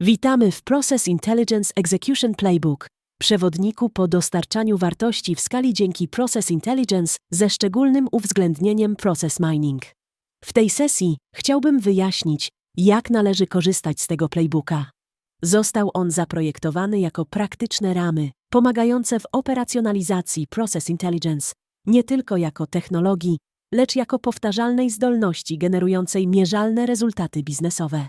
Witamy w Process Intelligence Execution Playbook, przewodniku po dostarczaniu wartości w skali dzięki Process Intelligence ze szczególnym uwzględnieniem Process Mining. W tej sesji chciałbym wyjaśnić, jak należy korzystać z tego playbooka. Został on zaprojektowany jako praktyczne ramy, pomagające w operacjonalizacji Process Intelligence, nie tylko jako technologii, lecz jako powtarzalnej zdolności generującej mierzalne rezultaty biznesowe.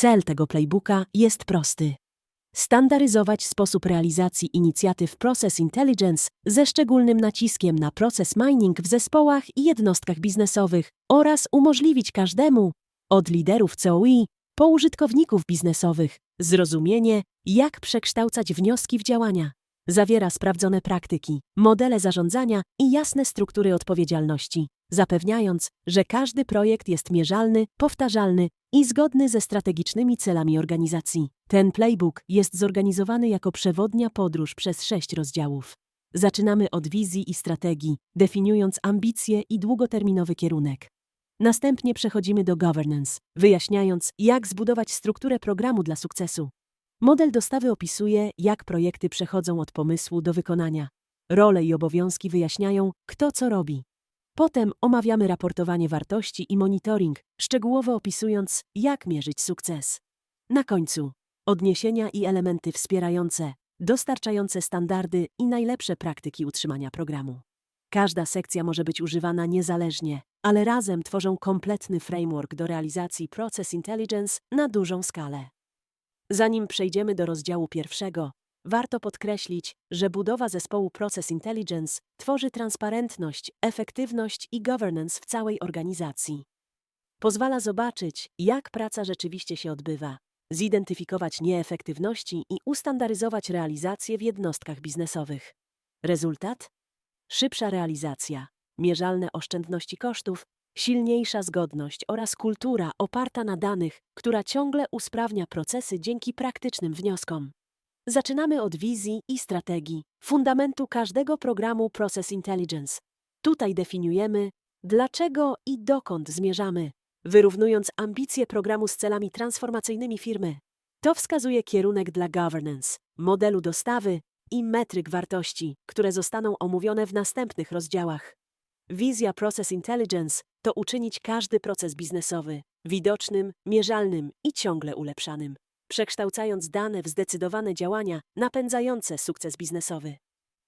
Cel tego playbooka jest prosty. Standaryzować sposób realizacji inicjatyw Process Intelligence ze szczególnym naciskiem na proces mining w zespołach i jednostkach biznesowych oraz umożliwić każdemu, od liderów COI po użytkowników biznesowych, zrozumienie, jak przekształcać wnioski w działania. Zawiera sprawdzone praktyki, modele zarządzania i jasne struktury odpowiedzialności, zapewniając, że każdy projekt jest mierzalny, powtarzalny i zgodny ze strategicznymi celami organizacji. Ten playbook jest zorganizowany jako przewodnia podróż przez sześć rozdziałów. Zaczynamy od wizji i strategii, definiując ambicje i długoterminowy kierunek. Następnie przechodzimy do governance, wyjaśniając, jak zbudować strukturę programu dla sukcesu. Model dostawy opisuje, jak projekty przechodzą od pomysłu do wykonania. Role i obowiązki wyjaśniają, kto co robi. Potem omawiamy raportowanie wartości i monitoring, szczegółowo opisując, jak mierzyć sukces. Na końcu odniesienia i elementy wspierające, dostarczające standardy i najlepsze praktyki utrzymania programu. Każda sekcja może być używana niezależnie, ale razem tworzą kompletny framework do realizacji Process Intelligence na dużą skalę. Zanim przejdziemy do rozdziału pierwszego, warto podkreślić, że budowa zespołu Process Intelligence tworzy transparentność, efektywność i governance w całej organizacji. Pozwala zobaczyć, jak praca rzeczywiście się odbywa, zidentyfikować nieefektywności i ustandaryzować realizację w jednostkach biznesowych. Rezultat? Szybsza realizacja, mierzalne oszczędności kosztów, silniejsza zgodność oraz kultura oparta na danych, która ciągle usprawnia procesy dzięki praktycznym wnioskom. Zaczynamy od wizji i strategii, fundamentu każdego programu Process Intelligence. Tutaj definiujemy, dlaczego i dokąd zmierzamy, wyrównując ambicje programu z celami transformacyjnymi firmy. To wskazuje kierunek dla governance, modelu dostawy i metryk wartości, które zostaną omówione w następnych rozdziałach. Wizja Process Intelligence to uczynić każdy proces biznesowy widocznym, mierzalnym i ciągle ulepszanym, przekształcając dane w zdecydowane działania napędzające sukces biznesowy.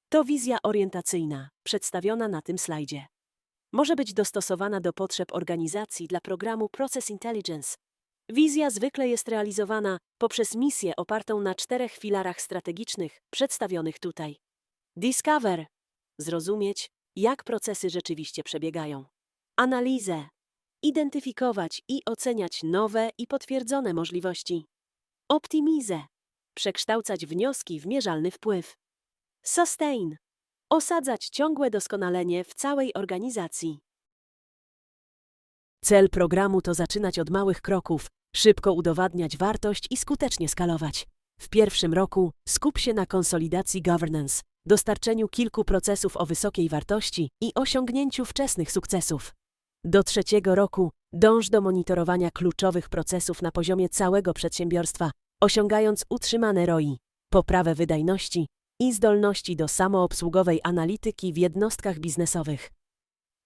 To wizja orientacyjna, przedstawiona na tym slajdzie. Może być dostosowana do potrzeb organizacji dla programu Process Intelligence. Wizja zwykle jest realizowana poprzez misję opartą na czterech filarach strategicznych przedstawionych tutaj. Discover zrozumieć, jak procesy rzeczywiście przebiegają. Analizę identyfikować i oceniać nowe i potwierdzone możliwości. Optimizę przekształcać wnioski w mierzalny wpływ. Sustain osadzać ciągłe doskonalenie w całej organizacji. Cel programu to zaczynać od małych kroków, szybko udowadniać wartość i skutecznie skalować. W pierwszym roku skup się na konsolidacji governance, dostarczeniu kilku procesów o wysokiej wartości i osiągnięciu wczesnych sukcesów. Do trzeciego roku dąż do monitorowania kluczowych procesów na poziomie całego przedsiębiorstwa, osiągając utrzymane ROI, poprawę wydajności i zdolności do samoobsługowej analityki w jednostkach biznesowych.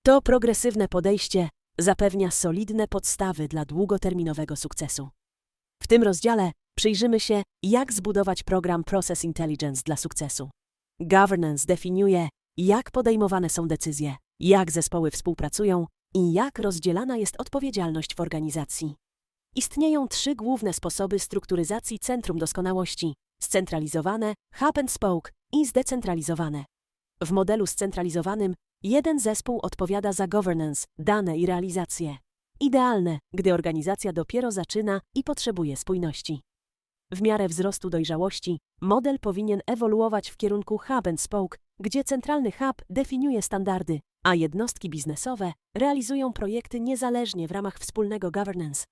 To progresywne podejście zapewnia solidne podstawy dla długoterminowego sukcesu. W tym rozdziale przyjrzymy się, jak zbudować program Process Intelligence dla sukcesu. Governance definiuje, jak podejmowane są decyzje, jak zespoły współpracują i jak rozdzielana jest odpowiedzialność w organizacji. Istnieją trzy główne sposoby strukturyzacji Centrum Doskonałości: scentralizowane, hub and spoke i zdecentralizowane. W modelu scentralizowanym jeden zespół odpowiada za governance, dane i realizację. Idealne, gdy organizacja dopiero zaczyna i potrzebuje spójności. W miarę wzrostu dojrzałości model powinien ewoluować w kierunku hub and spoke, gdzie centralny hub definiuje standardy, a jednostki biznesowe realizują projekty niezależnie w ramach wspólnego governance.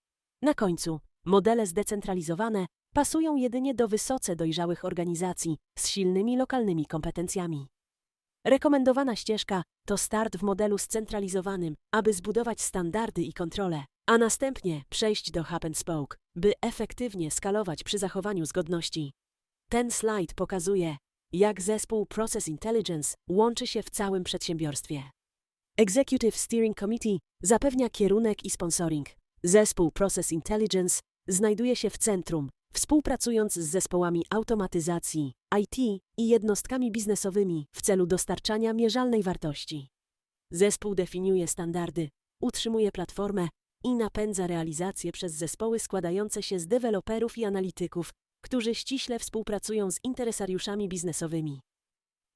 Na końcu, modele zdecentralizowane pasują jedynie do wysoce dojrzałych organizacji z silnymi lokalnymi kompetencjami. Rekomendowana ścieżka to start w modelu scentralizowanym, aby zbudować standardy i kontrolę, a następnie przejść do Hub and Spoke, by efektywnie skalować przy zachowaniu zgodności. Ten slajd pokazuje, jak zespół Process Intelligence łączy się w całym przedsiębiorstwie. Executive Steering Committee zapewnia kierunek i sponsoring. Zespół Process Intelligence znajduje się w centrum, współpracując z zespołami automatyzacji, IT i jednostkami biznesowymi w celu dostarczania mierzalnej wartości. Zespół definiuje standardy, utrzymuje platformę i napędza realizację przez zespoły składające się z deweloperów i analityków, którzy ściśle współpracują z interesariuszami biznesowymi.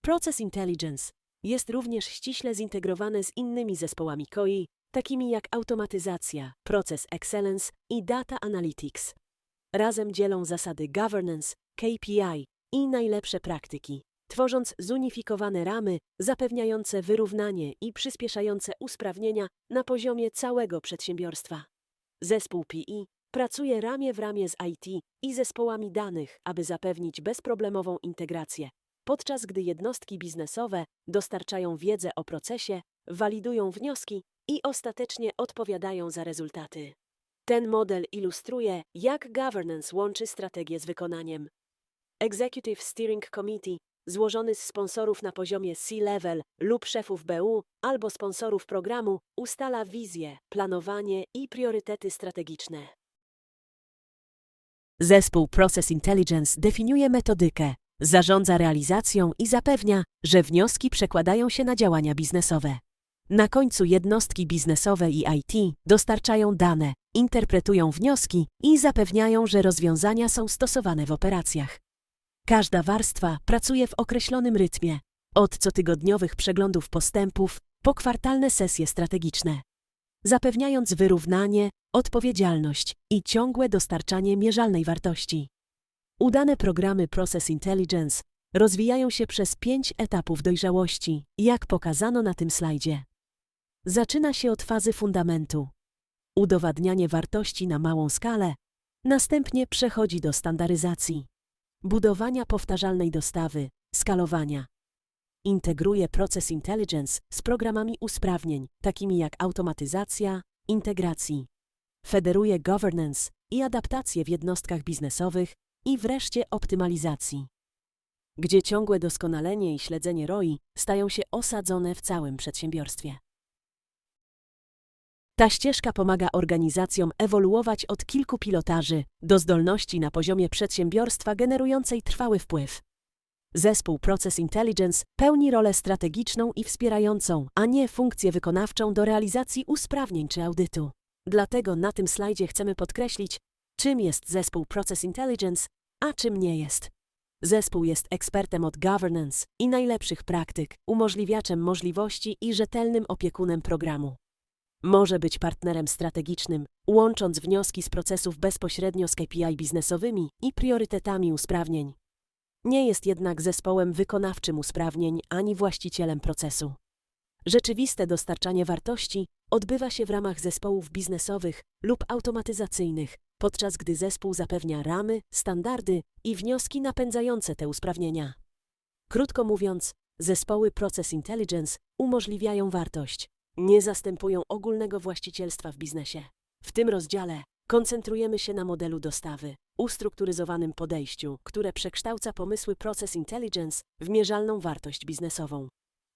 Process Intelligence jest również ściśle zintegrowany z innymi zespołami COI, takimi jak automatyzacja, proces excellence i data analytics. Razem dzielą zasady governance, KPI i najlepsze praktyki, tworząc zunifikowane ramy zapewniające wyrównanie i przyspieszające usprawnienia na poziomie całego przedsiębiorstwa. Zespół PI pracuje ramię w ramię z IT i zespołami danych, aby zapewnić bezproblemową integrację, podczas gdy jednostki biznesowe dostarczają wiedzę o procesie, walidują wnioski i ostatecznie odpowiadają za rezultaty. Ten model ilustruje, jak governance łączy strategię z wykonaniem. Executive Steering Committee, złożony z sponsorów na poziomie C-level lub szefów BU albo sponsorów programu, ustala wizję, planowanie i priorytety strategiczne. Zespół Process Intelligence definiuje metodykę, zarządza realizacją i zapewnia, że wnioski przekładają się na działania biznesowe. Na końcu jednostki biznesowe i IT dostarczają dane, interpretują wnioski i zapewniają, że rozwiązania są stosowane w operacjach. Każda warstwa pracuje w określonym rytmie, od cotygodniowych przeglądów postępów po kwartalne sesje strategiczne, zapewniając wyrównanie, odpowiedzialność i ciągłe dostarczanie mierzalnej wartości. Udane programy Process Intelligence rozwijają się przez pięć etapów dojrzałości, jak pokazano na tym slajdzie. Zaczyna się od fazy fundamentu. Udowadnianie wartości na małą skalę, następnie przechodzi do standaryzacji, budowania powtarzalnej dostawy, skalowania. Integruje proces intelligence z programami usprawnień, takimi jak automatyzacja, integracji. Federuje governance i adaptację w jednostkach biznesowych i wreszcie optymalizacji, gdzie ciągłe doskonalenie i śledzenie ROI stają się osadzone w całym przedsiębiorstwie. Ta ścieżka pomaga organizacjom ewoluować od kilku pilotaży do zdolności na poziomie przedsiębiorstwa generującej trwały wpływ. Zespół Process Intelligence pełni rolę strategiczną i wspierającą, a nie funkcję wykonawczą do realizacji usprawnień czy audytu. Dlatego na tym slajdzie chcemy podkreślić, czym jest zespół Process Intelligence, a czym nie jest. Zespół jest ekspertem od governance i najlepszych praktyk, umożliwiaczem możliwości i rzetelnym opiekunem programu. Może być partnerem strategicznym, łącząc wnioski z procesów bezpośrednio z KPI biznesowymi i priorytetami usprawnień. Nie jest jednak zespołem wykonawczym usprawnień ani właścicielem procesu. Rzeczywiste dostarczanie wartości odbywa się w ramach zespołów biznesowych lub automatyzacyjnych, podczas gdy zespół zapewnia ramy, standardy i wnioski napędzające te usprawnienia. Krótko mówiąc, zespoły Process Intelligence umożliwiają wartość, nie zastępują ogólnego właścicielstwa w biznesie. W tym rozdziale koncentrujemy się na modelu dostawy, ustrukturyzowanym podejściu, które przekształca pomysły Process Intelligence w mierzalną wartość biznesową.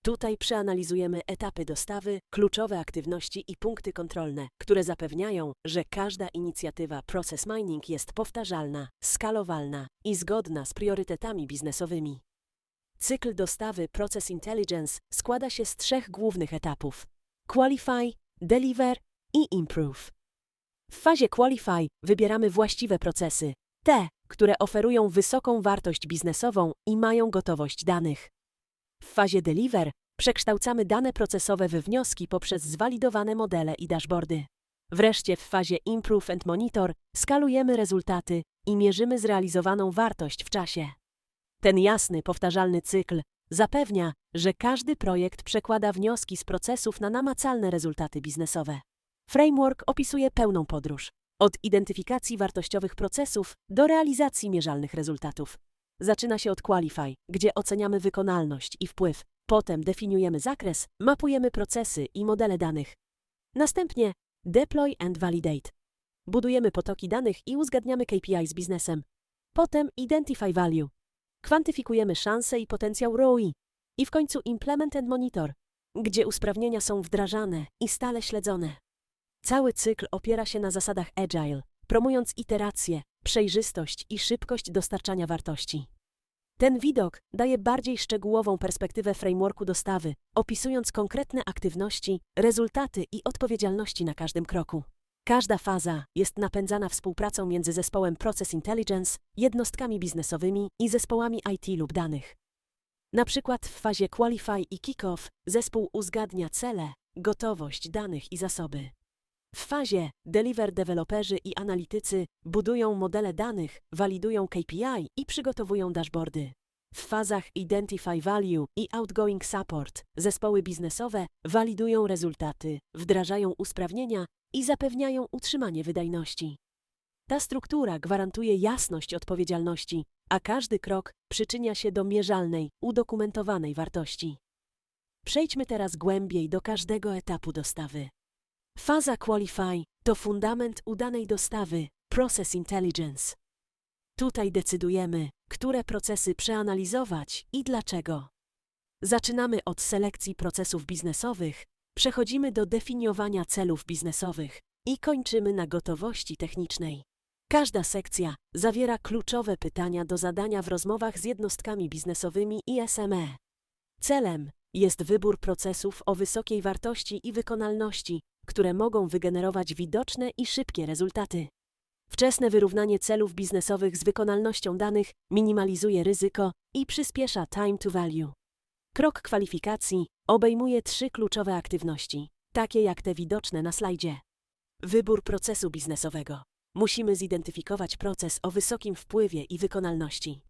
Tutaj przeanalizujemy etapy dostawy, kluczowe aktywności i punkty kontrolne, które zapewniają, że każda inicjatywa Process Mining jest powtarzalna, skalowalna i zgodna z priorytetami biznesowymi. Cykl dostawy Process Intelligence składa się z trzech głównych etapów: Qualify, Deliver i Improve. W fazie Qualify wybieramy właściwe procesy, te, które oferują wysoką wartość biznesową i mają gotowość danych. W fazie Deliver przekształcamy dane procesowe w wnioski poprzez zwalidowane modele i dashboardy. Wreszcie w fazie Improve and Monitor skalujemy rezultaty i mierzymy zrealizowaną wartość w czasie. Ten jasny, powtarzalny cykl zapewnia, że każdy projekt przekłada wnioski z procesów na namacalne rezultaty biznesowe. Framework opisuje pełną podróż od identyfikacji wartościowych procesów do realizacji mierzalnych rezultatów. Zaczyna się od Qualify, gdzie oceniamy wykonalność i wpływ. Potem definiujemy zakres, mapujemy procesy i modele danych. Następnie Deploy and validate. Budujemy potoki danych i uzgadniamy KPI z biznesem. Potem identify value. Kwantyfikujemy szanse i potencjał ROI. I w końcu implement and monitor, gdzie usprawnienia są wdrażane i stale śledzone. Cały cykl opiera się na zasadach agile, promując iterację, przejrzystość i szybkość dostarczania wartości. Ten widok daje bardziej szczegółową perspektywę frameworku dostawy, opisując konkretne aktywności, rezultaty i odpowiedzialności na każdym kroku. Każda faza jest napędzana współpracą między zespołem Process Intelligence, jednostkami biznesowymi i zespołami IT lub danych. Na przykład w fazie Qualify i Kickoff zespół uzgadnia cele, gotowość danych i zasoby. W fazie Deliver deweloperzy i analitycy budują modele danych, walidują KPI i przygotowują dashboardy. W fazach Identify Value i Outgoing Support zespoły biznesowe walidują rezultaty, wdrażają usprawnienia i zapewniają utrzymanie wydajności. Ta struktura gwarantuje jasność odpowiedzialności, a każdy krok przyczynia się do mierzalnej, udokumentowanej wartości. Przejdźmy teraz głębiej do każdego etapu dostawy. Faza Qualify to fundament udanej dostawy, Process Intelligence. Tutaj decydujemy, które procesy przeanalizować i dlaczego. Zaczynamy od selekcji procesów biznesowych, przechodzimy do definiowania celów biznesowych i kończymy na gotowości technicznej. Każda sekcja zawiera kluczowe pytania do zadania w rozmowach z jednostkami biznesowymi i SME. Celem jest wybór procesów o wysokiej wartości i wykonalności, które mogą wygenerować widoczne i szybkie rezultaty. Wczesne wyrównanie celów biznesowych z wykonalnością danych minimalizuje ryzyko i przyspiesza time to value. Krok kwalifikacji obejmuje trzy kluczowe aktywności, takie jak te widoczne na slajdzie. Wybór procesu biznesowego. Musimy zidentyfikować proces o wysokim wpływie i wykonalności.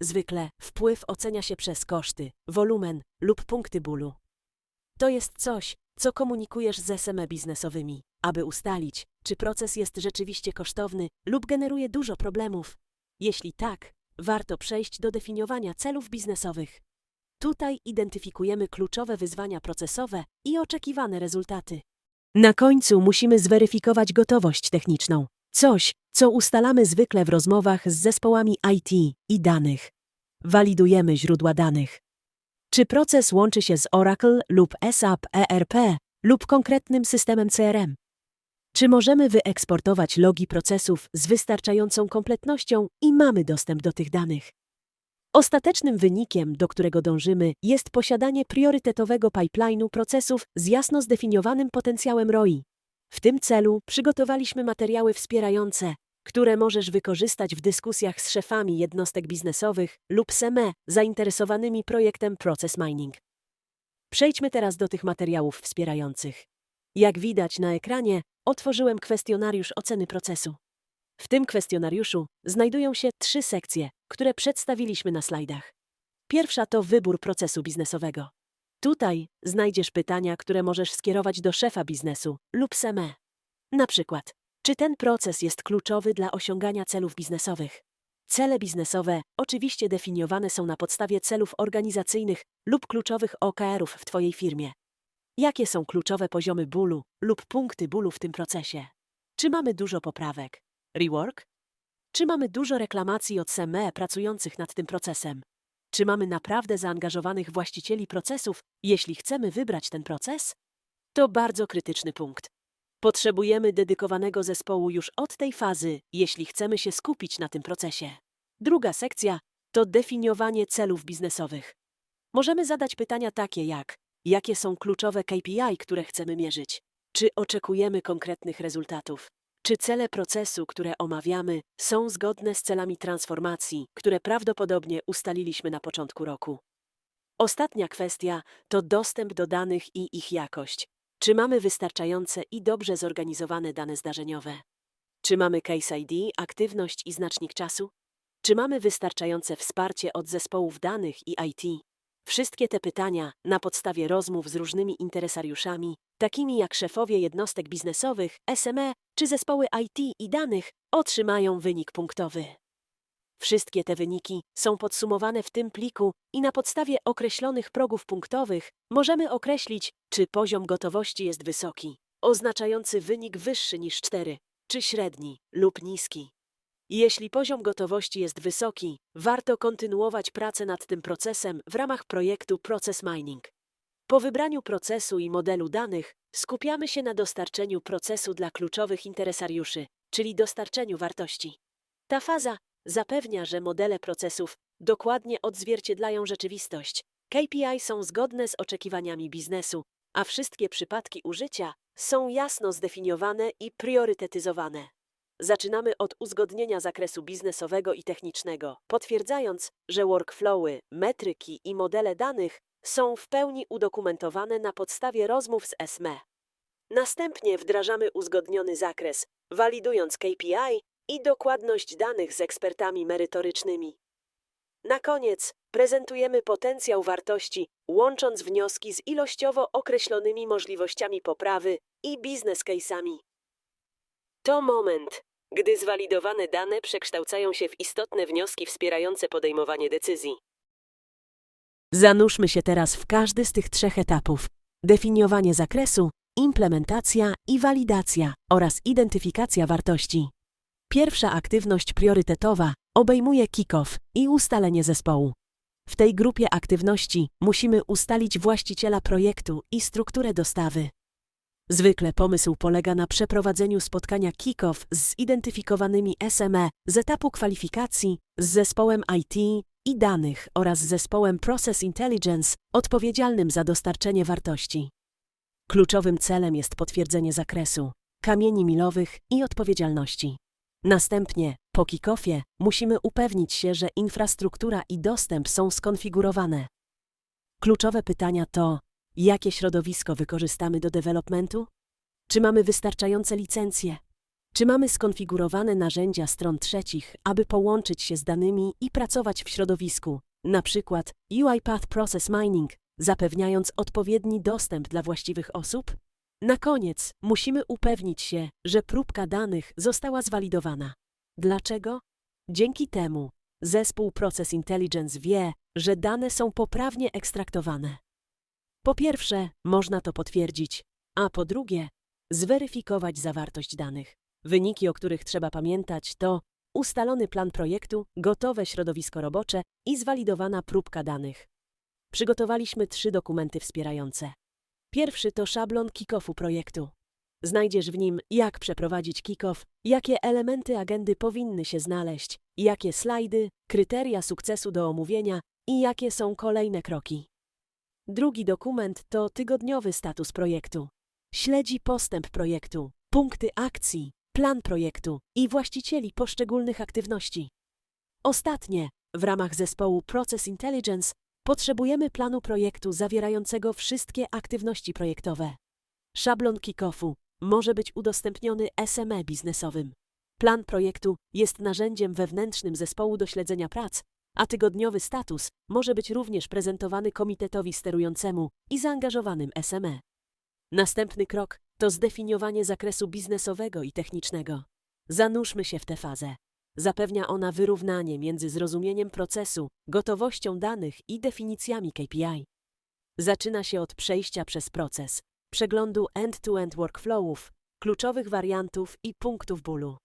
Zwykle wpływ ocenia się przez koszty, wolumen lub punkty bólu. To jest coś, co komunikujesz z SME biznesowymi, aby ustalić, czy proces jest rzeczywiście kosztowny lub generuje dużo problemów. Jeśli tak, warto przejść do definiowania celów biznesowych. Tutaj identyfikujemy kluczowe wyzwania procesowe i oczekiwane rezultaty. Na końcu musimy zweryfikować gotowość techniczną. Coś, co ustalamy zwykle w rozmowach z zespołami IT i danych. Walidujemy źródła danych. Czy proces łączy się z Oracle lub SAP ERP lub konkretnym systemem CRM? Czy możemy wyeksportować logi procesów z wystarczającą kompletnością i mamy dostęp do tych danych? Ostatecznym wynikiem, do którego dążymy, jest posiadanie priorytetowego pipeline'u procesów z jasno zdefiniowanym potencjałem ROI. W tym celu przygotowaliśmy materiały wspierające, które możesz wykorzystać w dyskusjach z szefami jednostek biznesowych lub SME zainteresowanymi projektem Process Mining. Przejdźmy teraz do tych materiałów wspierających. Jak widać na ekranie, otworzyłem kwestionariusz oceny procesu. W tym kwestionariuszu znajdują się trzy sekcje, które przedstawiliśmy na slajdach. Pierwsza to wybór procesu biznesowego. Tutaj znajdziesz pytania, które możesz skierować do szefa biznesu lub SME. Na przykład, czy ten proces jest kluczowy dla osiągania celów biznesowych? Cele biznesowe oczywiście definiowane są na podstawie celów organizacyjnych lub kluczowych OKR-ów w Twojej firmie. Jakie są kluczowe poziomy bólu lub punkty bólu w tym procesie? Czy mamy dużo poprawek? Rework? Czy mamy dużo reklamacji od SME pracujących nad tym procesem? Czy mamy naprawdę zaangażowanych właścicieli procesów, jeśli chcemy wybrać ten proces? To bardzo krytyczny punkt. Potrzebujemy dedykowanego zespołu już od tej fazy, jeśli chcemy się skupić na tym procesie. Druga sekcja to definiowanie celów biznesowych. Możemy zadać pytania takie jak: jakie są kluczowe KPI, które chcemy mierzyć? Czy oczekujemy konkretnych rezultatów? Czy cele procesu, które omawiamy, są zgodne z celami transformacji, które prawdopodobnie ustaliliśmy na początku roku? Ostatnia kwestia to dostęp do danych i ich jakość. Czy mamy wystarczające i dobrze zorganizowane dane zdarzeniowe? Czy mamy Case ID, aktywność i znacznik czasu? Czy mamy wystarczające wsparcie od zespołów danych i IT? Wszystkie te pytania, na podstawie rozmów z różnymi interesariuszami, takimi jak szefowie jednostek biznesowych, SME czy zespoły IT i danych, otrzymają wynik punktowy. Wszystkie te wyniki są podsumowane w tym pliku i na podstawie określonych progów punktowych możemy określić, czy poziom gotowości jest wysoki, oznaczający wynik wyższy niż 4, czy średni lub niski. Jeśli poziom gotowości jest wysoki, warto kontynuować pracę nad tym procesem w ramach projektu Process Mining. Po wybraniu procesu i modelu danych skupiamy się na dostarczeniu procesu dla kluczowych interesariuszy, czyli dostarczeniu wartości. Ta faza zapewnia, że modele procesów dokładnie odzwierciedlają rzeczywistość. KPI są zgodne z oczekiwaniami biznesu, a wszystkie przypadki użycia są jasno zdefiniowane i priorytetyzowane. Zaczynamy od uzgodnienia zakresu biznesowego i technicznego, potwierdzając, że workflowy, metryki i modele danych są w pełni udokumentowane na podstawie rozmów z SME. Następnie wdrażamy uzgodniony zakres, walidując KPI i dokładność danych z ekspertami merytorycznymi. Na koniec prezentujemy potencjał wartości, łącząc wnioski z ilościowo określonymi możliwościami poprawy i biznes case'ami. To moment, gdy zwalidowane dane przekształcają się w istotne wnioski wspierające podejmowanie decyzji. Zanurzmy się teraz w każdy z tych trzech etapów: definiowanie zakresu, implementacja i walidacja oraz identyfikacja wartości. Pierwsza aktywność priorytetowa obejmuje kick-off i ustalenie zespołu. W tej grupie aktywności musimy ustalić właściciela projektu i strukturę dostawy. Zwykle pomysł polega na przeprowadzeniu spotkania kick-off z zidentyfikowanymi SME z etapu kwalifikacji, z zespołem IT i danych oraz zespołem Process Intelligence odpowiedzialnym za dostarczenie wartości. Kluczowym celem jest potwierdzenie zakresu, kamieni milowych i odpowiedzialności. Następnie, po kick-offie, musimy upewnić się, że infrastruktura i dostęp są skonfigurowane. Kluczowe pytania to, jakie środowisko wykorzystamy do developmentu? Czy mamy wystarczające licencje? Czy mamy skonfigurowane narzędzia stron trzecich, aby połączyć się z danymi i pracować w środowisku, przykład UiPath Process Mining, zapewniając odpowiedni dostęp dla właściwych osób? Na koniec musimy upewnić się, że próbka danych została zwalidowana. Dlaczego? Dzięki temu zespół Process Intelligence wie, że dane są poprawnie ekstraktowane. Po pierwsze, można to potwierdzić, a po drugie, zweryfikować zawartość danych. Wyniki, o których trzeba pamiętać, to ustalony plan projektu, gotowe środowisko robocze i zwalidowana próbka danych. Przygotowaliśmy trzy dokumenty wspierające. Pierwszy to szablon kick-offu projektu. Znajdziesz w nim, jak przeprowadzić kick-off, jakie elementy agendy powinny się znaleźć, jakie slajdy, kryteria sukcesu do omówienia i jakie są kolejne kroki. Drugi dokument to tygodniowy status projektu. Śledzi postęp projektu, punkty akcji, plan projektu i właścicieli poszczególnych aktywności. Ostatnie, w ramach zespołu Process Intelligence, potrzebujemy planu projektu zawierającego wszystkie aktywności projektowe. Szablon kick-offu może być udostępniony SME biznesowym. Plan projektu jest narzędziem wewnętrznym zespołu do śledzenia prac, a tygodniowy status może być również prezentowany komitetowi sterującemu i zaangażowanym SME. Następny krok to zdefiniowanie zakresu biznesowego i technicznego. Zanurzmy się w tę fazę. Zapewnia ona wyrównanie między zrozumieniem procesu, gotowością danych i definicjami KPI. Zaczyna się od przejścia przez proces, przeglądu end-to-end workflowów, kluczowych wariantów i punktów bólu.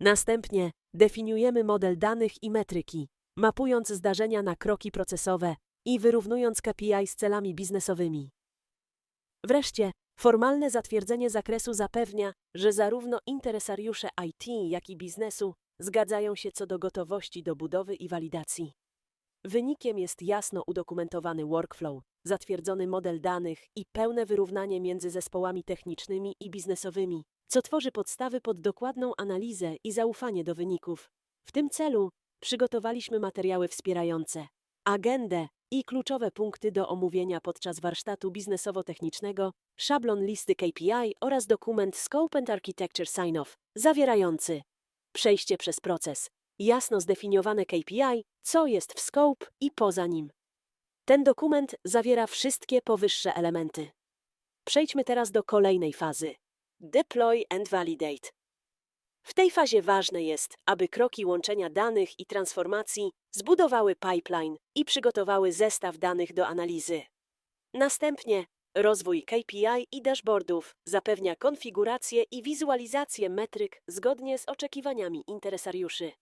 Następnie definiujemy model danych i metryki, mapując zdarzenia na kroki procesowe i wyrównując KPI z celami biznesowymi. Wreszcie, formalne zatwierdzenie zakresu zapewnia, że zarówno interesariusze IT, jak i biznesu zgadzają się co do gotowości do budowy i walidacji. Wynikiem jest jasno udokumentowany workflow, zatwierdzony model danych i pełne wyrównanie między zespołami technicznymi i biznesowymi, co tworzy podstawy pod dokładną analizę i zaufanie do wyników. W tym celu przygotowaliśmy materiały wspierające, agendę i kluczowe punkty do omówienia podczas warsztatu biznesowo-technicznego, szablon listy KPI oraz dokument Scope and Architecture Sign-off, zawierający przejście przez proces, jasno zdefiniowane KPI, co jest w scope i poza nim. Ten dokument zawiera wszystkie powyższe elementy. Przejdźmy teraz do kolejnej fazy. Deploy and Validate. W tej fazie ważne jest, aby kroki łączenia danych i transformacji zbudowały pipeline i przygotowały zestaw danych do analizy. Następnie Rozwój KPI i dashboardów zapewnia konfigurację i wizualizację metryk zgodnie z oczekiwaniami interesariuszy.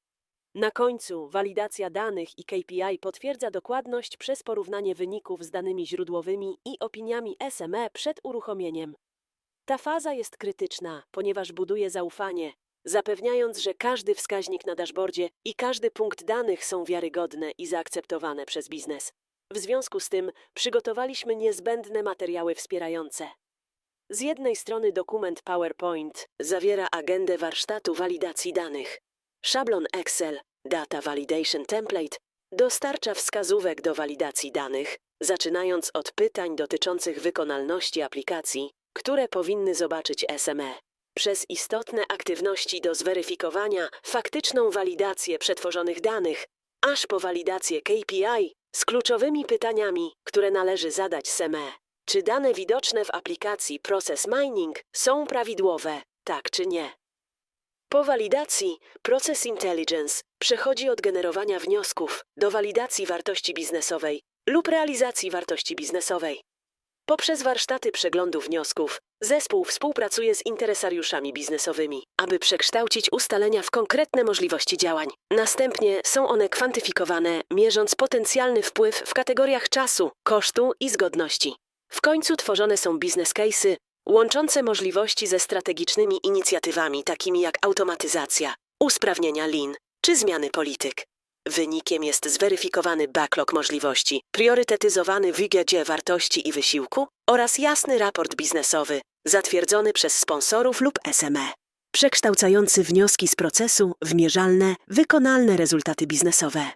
Na końcu walidacja danych i KPI potwierdza dokładność przez porównanie wyników z danymi źródłowymi i opiniami SME przed uruchomieniem. Ta faza jest krytyczna, ponieważ buduje zaufanie, zapewniając, że każdy wskaźnik na dashboardzie i każdy punkt danych są wiarygodne i zaakceptowane przez biznes. W związku z tym przygotowaliśmy niezbędne materiały wspierające. Z jednej strony dokument PowerPoint zawiera agendę warsztatu walidacji danych. Szablon Excel Data Validation Template dostarcza wskazówek do walidacji danych, zaczynając od pytań dotyczących wykonalności aplikacji, które powinny zobaczyć SME. Przez istotne aktywności do zweryfikowania faktyczną walidację przetworzonych danych, aż po walidację KPI z kluczowymi pytaniami, które należy zadać SME. Czy dane widoczne w aplikacji Process Mining są prawidłowe, tak czy nie? Po walidacji Process Intelligence przechodzi od generowania wniosków do walidacji wartości biznesowej lub realizacji wartości biznesowej. Poprzez warsztaty przeglądu wniosków zespół współpracuje z interesariuszami biznesowymi, aby przekształcić ustalenia w konkretne możliwości działań. Następnie są one kwantyfikowane, mierząc potencjalny wpływ w kategoriach czasu, kosztu i zgodności. W końcu tworzone są business case'y łączące możliwości ze strategicznymi inicjatywami takimi jak automatyzacja, usprawnienia lin czy zmiany polityk. Wynikiem jest zweryfikowany backlog możliwości, priorytetyzowany wygiadzie wartości i wysiłku oraz jasny raport biznesowy, zatwierdzony przez sponsorów lub SME, przekształcający wnioski z procesu w mierzalne, wykonalne rezultaty biznesowe.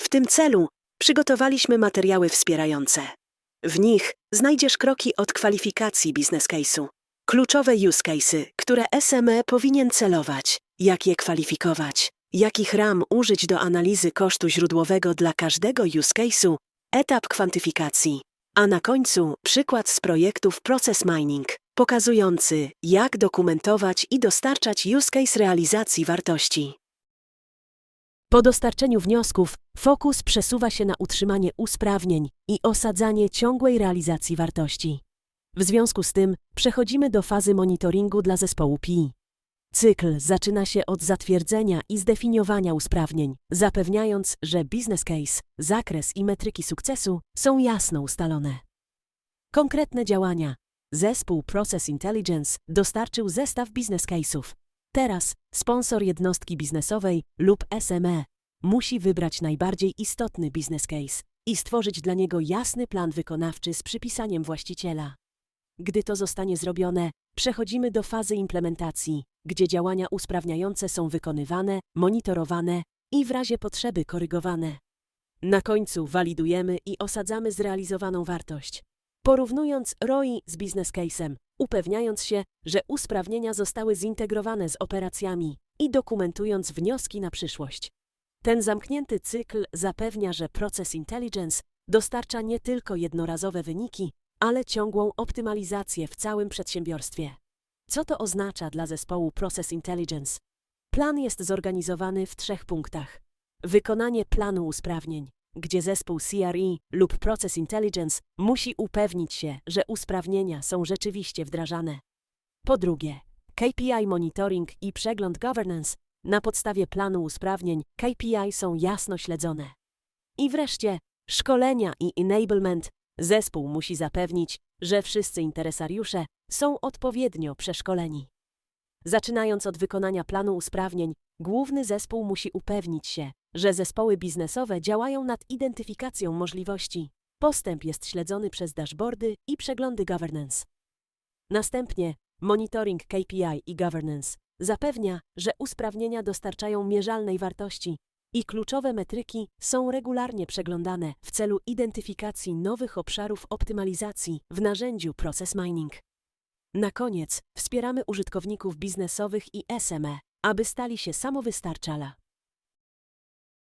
W tym celu przygotowaliśmy materiały wspierające. W nich znajdziesz kroki od kwalifikacji biznes case'u, kluczowe use case'y, które SME powinien celować, jak je kwalifikować, jakich ram użyć do analizy kosztu źródłowego dla każdego use case'u, etap kwantyfikacji, a na końcu przykład z projektów Process Mining, pokazujący, jak dokumentować i dostarczać use case realizacji wartości. Po dostarczeniu wniosków fokus przesuwa się na utrzymanie usprawnień i osadzanie ciągłej realizacji wartości. W związku z tym przechodzimy do fazy monitoringu dla zespołu PI. Cykl zaczyna się od zatwierdzenia i zdefiniowania usprawnień, zapewniając, że business case, zakres i metryki sukcesu są jasno ustalone. Konkretne działania. Zespół Process Intelligence dostarczył zestaw business case'ów. Teraz sponsor jednostki biznesowej lub SME musi wybrać najbardziej istotny business case i stworzyć dla niego jasny plan wykonawczy z przypisaniem właściciela. Gdy to zostanie zrobione, przechodzimy do fazy implementacji, gdzie działania usprawniające są wykonywane, monitorowane i w razie potrzeby korygowane. Na końcu walidujemy i osadzamy zrealizowaną wartość, porównując ROI z business case'em, upewniając się, że usprawnienia zostały zintegrowane z operacjami i dokumentując wnioski na przyszłość. Ten zamknięty cykl zapewnia, że proces intelligence dostarcza nie tylko jednorazowe wyniki, ale ciągłą optymalizację w całym przedsiębiorstwie. Co to oznacza dla zespołu Process Intelligence? Plan jest zorganizowany w trzech punktach. Wykonanie planu usprawnień, gdzie zespół CRE lub Process Intelligence musi upewnić się, że usprawnienia są rzeczywiście wdrażane. Po drugie, KPI monitoring i przegląd governance na podstawie planu usprawnień KPI są jasno śledzone. I wreszcie, szkolenia i enablement Zespół musi zapewnić, że wszyscy interesariusze są odpowiednio przeszkoleni. Zaczynając od wykonania planu usprawnień, główny zespół musi upewnić się, że zespoły biznesowe działają nad identyfikacją możliwości. Postęp jest śledzony przez dashboardy i przeglądy governance. Następnie monitoring KPI i governance zapewnia, że usprawnienia dostarczają mierzalnej wartości i kluczowe metryki są regularnie przeglądane w celu identyfikacji nowych obszarów optymalizacji w narzędziu Process Mining. Na koniec wspieramy użytkowników biznesowych i SME, aby stali się samowystarczala.